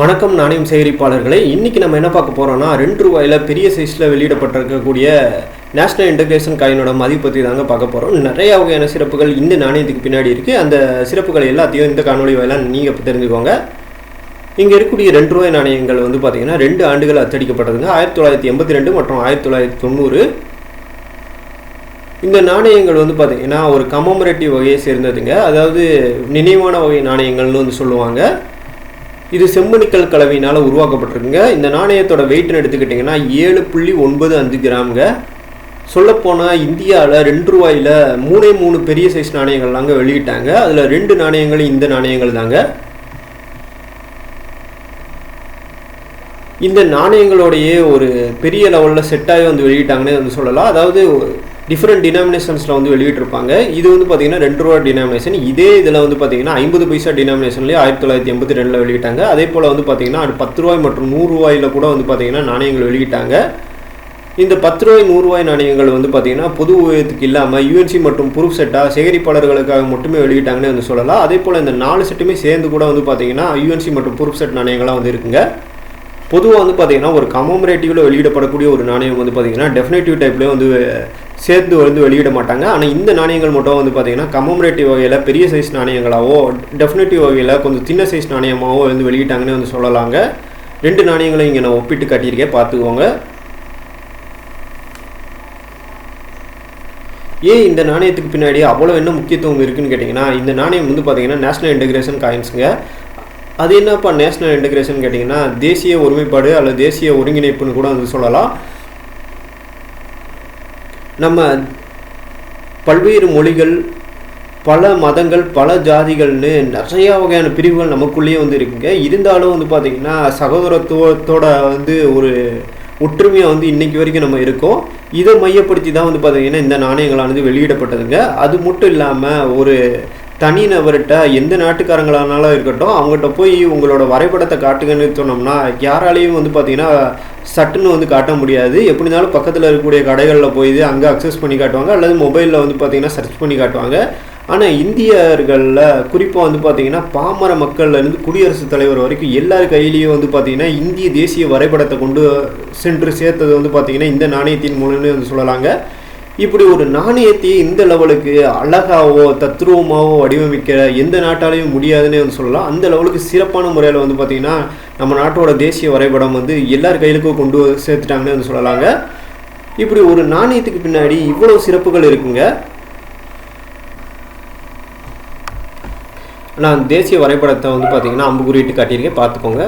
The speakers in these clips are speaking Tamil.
வணக்கம் நாணயம் சேகரிப்பாளர்களே. இன்றைக்கி நம்ம என்ன பார்க்க போகிறோம்னா ரெண்டு ரூபாயில் பெரிய சைஸில் வெளியிடப்பட்டிருக்கக்கூடிய நேஷனல் இன்டகிரேஷன் காயினோட மதிப்பு பற்றி தாங்க பார்க்க போகிறோம் நிறைய வகையான சிறப்புகள் இந்த நாணயத்துக்கு பின்னாடி இருக்குது அந்த சிறப்புகள் எல்லாத்தையும் இந்த காணொலி வாயிலாக நீங்கள் தெரிஞ்சுக்கோங்க. இங்கே இருக்கக்கூடிய ரெண்டு ரூபாய் நாணயங்கள் வந்து பார்த்திங்கன்னா ரெண்டு ஆண்டுகள் அச்சடிக்கப்பட்டதுங்க. ஆயிரத்தி தொள்ளாயிரத்தி எண்பத்தி ரெண்டு மற்றும் ஆயிரத்தி தொள்ளாயிரத்தி தொண்ணூறு. இந்த நாணயங்கள் வந்து பார்த்திங்கன்னா ஒரு கமமரேட்டிவ் வகையை சேர்ந்ததுங்க. அதாவது நினைவான வகை நாணயங்கள்னு வந்து சொல்லுவாங்க. இது செம்மணிக்கல் கலவையினால் உருவாக்கப்பட்டிருக்குங்க. இந்த நாணயத்தோட வெயிட்னு எடுத்துக்கிட்டிங்கன்னா ஏழு புள்ளி ஒன்பது அஞ்சு கிராம்ங்க. சொல்லப்போனால் இந்தியாவில் ரெண்டு ரூபாயில் மூணே மூணு பெரிய சைஸ் நாணயங்கள்லாங்க வெளியிட்டாங்க. அதில் ரெண்டு நாணயங்கள் இந்த நாணயங்கள் தாங்க. இந்த நாணயங்களோடையே ஒரு பெரிய லெவலில் செட்டாகி வந்து வெளியிட்டாங்கன்னே வந்து சொல்லலாம். அதாவது டிஃப்ரெண்ட் டினாமினேஷன்ஸில் வந்து வெளியிட்டிருப்பாங்க. இது வந்து பார்த்தீங்கன்னா ரெண்டு ரூபா டினாமினேஷன் இதே இதில் வந்து பார்த்தீங்கன்னா ஐம்பது பைசா டினாமினேஷன்லேயே ஆயிரத்தி தொள்ளாயிரத்தி எண்பத்தி ரெண்டில் வெளியிட்டாங்க. அதே போல் வந்து பார்த்தீங்கன்னா அது பத்து ரூபாய் மற்றும் நூறுரூவாயில் கூட வந்து பார்த்தீங்கன்னா நாணயங்கள் வெளியிட்டாங்க. இந்த பத்து ரூபாய் நூறுரூவாய் நாணயங்கள் வந்து பார்த்தீங்கன்னா பொது உபயோகத்துக்கு இல்லாமல் யூஎன்சி மற்றும் ப்ரூஃப் செட்டாக சேகரிப்பாளர்களுக்காக மட்டுமே வெளியிட்டாங்கன்னு வந்து சொல்லலாம். அதே போல் இந்த நாலு செட்டுமே சேர்ந்து கூட வந்து பார்த்தீங்கன்னா யூஎன்சி மற்றும் ப்ரூஃப் செட் நாணயங்களாக வந்து இருக்குங்க. பொதுவாக வந்து பார்த்தீங்கன்னா ஒரு கமோமரேட்டிவில் வெளியிடப்படக்கூடிய ஒரு நாணயம் வந்து பார்த்தீங்கன்னா டெஃபினேட்டிவ் டைப்லேயே வந்து சேர்த்து வந்து வெளியிட மாட்டாங்க. ஆனால் இந்த நாணயங்கள் மட்டும் வந்து பார்த்தீங்கன்னா கமோமரேட்டிவ் வகையில் பெரிய சைஸ் நாணயங்களாவோ டெஃபினேட்டிவ் வகையில் கொஞ்சம் சின்ன சைஸ் நாணயமாகவோ வந்து வெளியிட்டாங்கன்னு வந்து சொல்லலாங்க. ரெண்டு நாணயங்களும் இங்கே நான் ஒப்பிட்டு காட்டியிருக்கேன். பார்த்துக்கோங்க. ஏன் இந்த நாணயத்துக்கு பின்னாடி அவ்வளோ என்ன முக்கியத்துவம் இருக்குன்னு கேட்டிங்கன்னா இந்த நாணயம் வந்து பார்த்திங்கன்னா நேஷனல் இன்டகிரேஷன் காயின்ஸுங்க அது என்னப்பா நேஷனல் இன்டகிரேஷன் கேட்டிங்கன்னா தேசிய ஒருமைப்பாடு அல்லது தேசிய ஒருங்கிணைப்புன்னு கூட வந்து சொல்லலாம். நம்ம பல்வேறு மொழிகள் பல மதங்கள் பல ஜாதிகள்னு நிறையா வகையான பிரிவுகள் நமக்குள்ளேயே வந்து இருக்குங்க. இருந்தாலும் வந்து பார்த்திங்கன்னா சகோதரத்துவத்தோட வந்து ஒரு ஒற்றுமையாக வந்து இன்றைக்கி வரைக்கும் நம்ம இருக்கோம். இதை மையப்படுத்தி தான் வந்து பார்த்திங்கன்னா இந்த நாணயங்களானது வெளியிடப்பட்டதுங்க. அது மட்டும் இல்லாமல் ஒரு தனிநபர்கிட்ட எந்த நாட்டுக்காரங்களானாலும் இருக்கட்டும் அவங்ககிட்ட போய் உங்களோட வரைபடத்தை காட்டுங்கன்னு சொன்னோம்னா யாராலையும் வந்து பார்த்தீங்கன்னா சட்டுன்னு வந்து காட்ட முடியாது. எப்படி இருந்தாலும் பக்கத்தில் இருக்கக்கூடிய கடைகளில் போய் அங்கே அக்சஸ் பண்ணி காட்டுவாங்க அல்லது மொபைலில் வந்து பார்த்தீங்கன்னா சர்ச் பண்ணி காட்டுவாங்க. ஆனால் இந்தியர்களில் குறிப்பாக வந்து பார்த்தீங்கன்னா பாமர மக்கள்லேருந்து குடியரசுத் தலைவர் வரைக்கும் எல்லார் கையிலையும் வந்து பார்த்தீங்கன்னா இந்திய தேசிய வரைபடத்தை கொண்டு சென்று சேர்த்தது வந்து பார்த்தீங்கன்னா இந்த நாணயத்தின் மூலம்னு வந்து சொல்லலாங்க. இப்படி ஒரு நாணயத்தையே இந்த லெவலுக்கு அழகாவோ தத்ரூபமாவோ வடிவமைக்கிற எந்த நாட்டாலையும் முடியாதுன்னே வந்து சொல்லலாம். அந்த லெவலுக்கு சிறப்பான முறையில் வந்து பார்த்திங்கன்னா நம்ம நாட்டோட தேசிய வரைபடம் வந்து எல்லார் கையிலுக்கும் கொண்டு சேர்த்துட்டாங்கன்னு வந்து சொல்லலாங்க. இப்படி ஒரு நாணயத்துக்கு பின்னாடி இவ்வளோ சிறப்புகள் இருக்குங்க. நான் தேசிய வரைபடத்தை வந்து பார்த்திங்கன்னா அம்பு குறியிட்டு காட்டியிருக்கேன். பார்த்துக்கோங்க.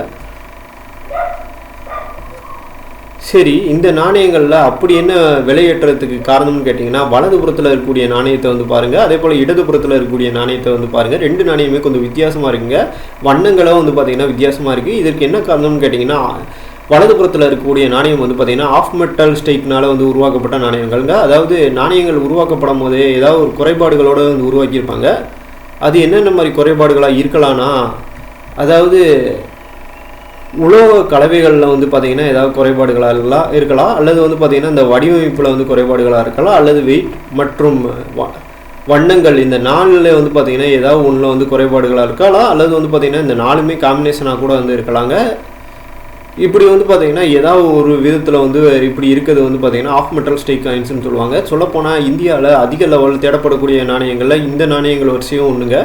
சரி இந்த நாணயங்களில் அப்படி என்ன விலையேற்றத்துக்கு காரணம்னு கேட்டிங்கன்னா வலதுபுறத்தில் இருக்கக்கூடிய நாணயத்தை வந்து பாருங்கள் அதே போல் இடதுபுறத்தில் இருக்கக்கூடிய நாணயத்தை வந்து பாருங்கள் ரெண்டு நாணயமே கொஞ்சம் வித்தியாசமாக இருக்குங்க. வண்ணங்களும் வந்து பார்த்திங்கன்னா வித்தியாசமாக இருக்குது இதற்கு என்ன காரணம்னு கேட்டிங்கன்னா வலதுபுறத்தில் இருக்கக்கூடிய நாணயம் வந்து பார்த்திங்கன்னா ஆஃப் மெட்டல் ஸ்டேட்னால் வந்து உருவாக்கப்பட்ட நாணயங்கள்ங்க. அதாவது நாணயங்கள் உருவாக்கப்படும் போதே ஏதாவது ஒரு குறைபாடுகளோடு வந்து உருவாக்கியிருப்பாங்க. அது என்னென்ன மாதிரி குறைபாடுகளாக இருக்கலாம்னா அதாவது உலோக கலவைகளில் வந்து பார்த்திங்கன்னா ஏதாவது குறைபாடுகளாக இருக்கலாம். அல்லது வந்து பார்த்திங்கன்னா இந்த வடிவமைப்பில் வந்து குறைபாடுகளாக இருக்கலாம். அல்லது வெயிட் மற்றும் வண்ணங்கள் இந்த நாளில் வந்து பார்த்திங்கன்னா ஏதாவது ஒன்றில் வந்து குறைபாடுகளாக இருக்கலாம். அல்லது வந்து பார்த்திங்கன்னா இந்த நாலுமே காம்பினேஷனாக கூட வந்து இருக்கலாங்க. இப்படி வந்து பார்த்திங்கன்னா ஏதாவது ஒரு விதத்தில் வந்து இப்படி இருக்கிறது வந்து பார்த்திங்கன்னா ஆஃப் மெட்டல் ஸ்டேக் காயின்ஸ்னு சொல்லுவாங்க. சொல்லப்போனால் இந்தியாவில் அதிக லெவல் தேடப்படக்கூடிய நாணயங்களில் இந்த நாணயங்கள் வரிசையும் ஒன்றுங்க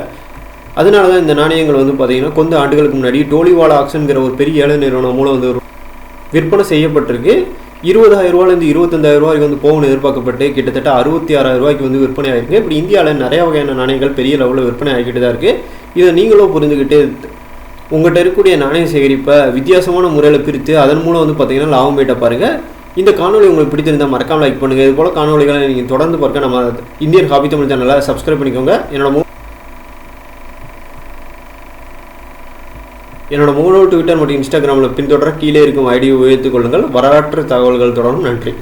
அதனால தான் இந்த நாணயங்கள் வந்து பார்த்திங்கன்னா கொஞ்சம் ஆண்டுகளுக்கு முன்னாடி டோலிவாலா ஆக்ஷன்கிற ஒரு பெரிய ஏழை நிறுவனம் மூலம் வந்து விற்பனை செய்யப்பட்டிருக்கு. இருபதாயிரம் ரூபாயிலேருந்து இருபத்தஞ்சாயிரம் ரூபாய்க்கு வந்து போகணும் எதிர்பார்க்கப்பட்டு கிட்டத்தட்ட அறுபத்தி ஆறாயிரம் ரூபாய்க்கு வந்து விற்பனை ஆகிருக்கு இப்படி இந்தியாவில் நிறைய வகையான நாணயங்கள் பெரிய லெவலில் விற்பனை ஆகிக்கிட்டு தான் இருக்குது இதை நீங்களும் புரிஞ்சுக்கிட்டு உங்கள்கிட்ட இருக்கக்கூடிய நாணய சேகரிப்பை வித்தியாசமான முறையில் பிரித்து அதன் மூலம் வந்து பார்த்திங்கன்னா லாபம் போயிட்ட பாருங்கள் இந்த காணொலி உங்களுக்கு பிடிச்சிருந்தால் மறக்காமல் லைக் பண்ணுங்கள் இது போல் காணொலிகளை நீங்கள் தொடர்ந்து பார்க்க நம்ம இந்தியன் ஹாபி தமிழ் சேனலை சப்ஸ்கிரைப் பண்ணிக்கோங்க. என்னோட என்னோட மூணு ட்விட்டர் மற்றும் இன்ஸ்டாகிராமில் பின்தொடர கீழே இருக்கும் ஐடியை உயர்த்துக் கொள்ளுங்கள். வரலாற்று தகவல்கள் தொடரும் நன்றி.